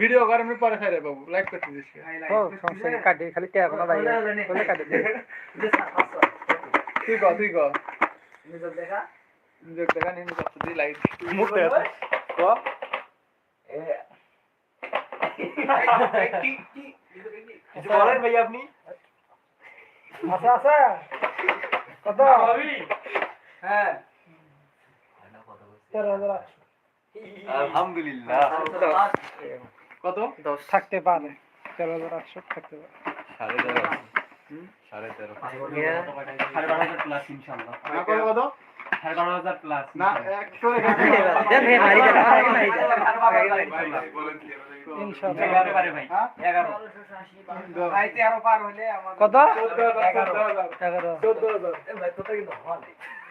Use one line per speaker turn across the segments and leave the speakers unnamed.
Video করার আমি পরে খাইরে বাবু লাইক করতে দিস ও হ্যাঁ, হ্যাঁ, সমস্যা নেই কাটে খালি ট্যাগ ইয়ে। হ্যাঁ, না ভাই বলে কাটে দে ঠিক আছে আচ্ছা, ঠিক আছে নিজে দেখা নিজে দেখা নিন দি লাইক মুখ দেখা তো
কত
হ্যাঁ আলহামদুলিল্লাহ
কত থাকতে পারে তেরো হাজার আটশো থাকতে পারে
সাড়ে তেরো সাড়ে তেরো
কত কত
এগারো এগারো চোদ্দ হাজার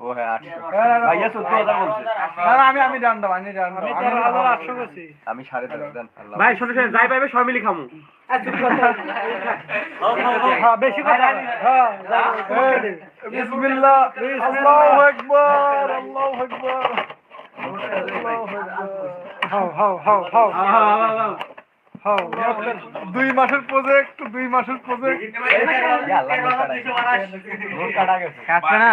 ও না হ্যাঁ, আমি আমি আমি
আমি হ্যাঁ,
হ্যাঁ, বেশি দুই মাসের প্রজেক্ট দুই মাসের প্রজেক্ট কাটা গেছে না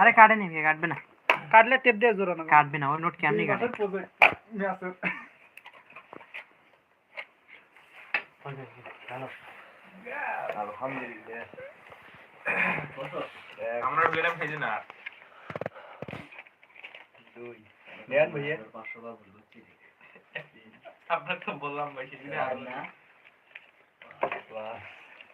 আরে কাটে নি কাটবে না
কাটলে টেপ দিয়ে জোর না
কাটবে না ওই নোট কেমনি কাটে
আপনার তো বললাম ভাই সেদিন আর না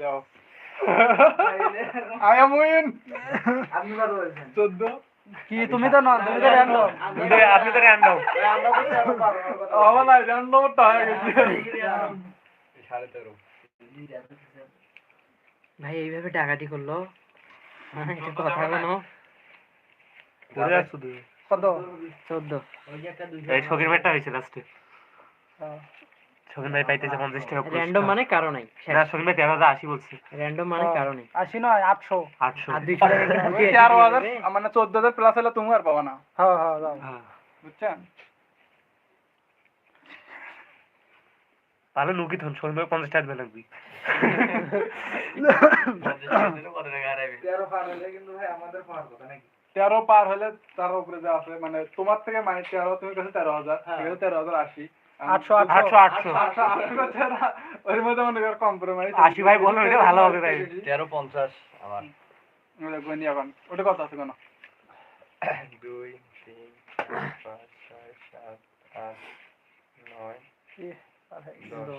দাও আই উইন আপনি কত বলছেন 14
কি তুমি তো না তুমি তো র্যান্ডম আপনি তো র্যান্ডম না র্যান্ডম তো হয়ে গেছে
ভাই এইভাবে ডাকাটি করলো কথা বলো কত চোদ্দ
এই শখের হয়েছে লাস্টে শোভন ভাই পাইতেছে পঞ্চাশ টাকা
র্যান্ডম মানে কারো নাই
ভাই তেরো হাজার আশি বলছে
র্যান্ডম মানে কারো নাই
আশি নয় আটশো
আটশো
হাজার মানে চোদ্দ হাজার প্লাস হলে তুমি আর পাবা না
হ্যাঁ, হ্যাঁ, হ্যাঁ।
বুঝছেন
নুকি থন শোভন ভাই পঞ্চাশ টাকা লাগবি
তেরো পার হলে কিন্তু আমাদের নাকি
পার হলে তার উপরে যা আছে মানে তোমার থেকে মানে তেরো তুমি কাছে তেরো হাজার তেরো হাজার আশি
আটশো আটশো
আটশো ওর মধ্যে মনে কর ভাই
তেরো পঞ্চাশ আমার
এখন ওটা কত আছে কোনো
দুই তিন পাঁচ সাত
আট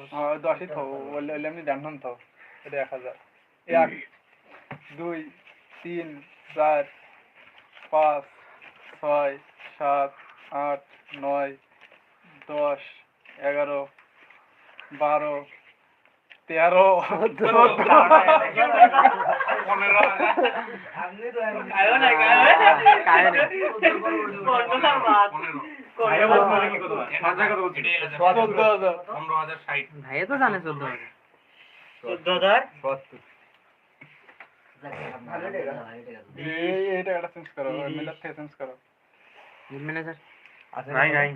নয় দশই থো বললে বললে এমনি ডান থো এটা এক হাজার এক দুই তিন চার পাঁচ ছয় সাত আট নয় দশ এগারো বারো তেরো ভাইয়া
তো জানে চোদ্দ
হাজার চোদ্দ হাজার সত্তর
এই এটা চেঞ্জ করো মিলার থেকে
চেঞ্জ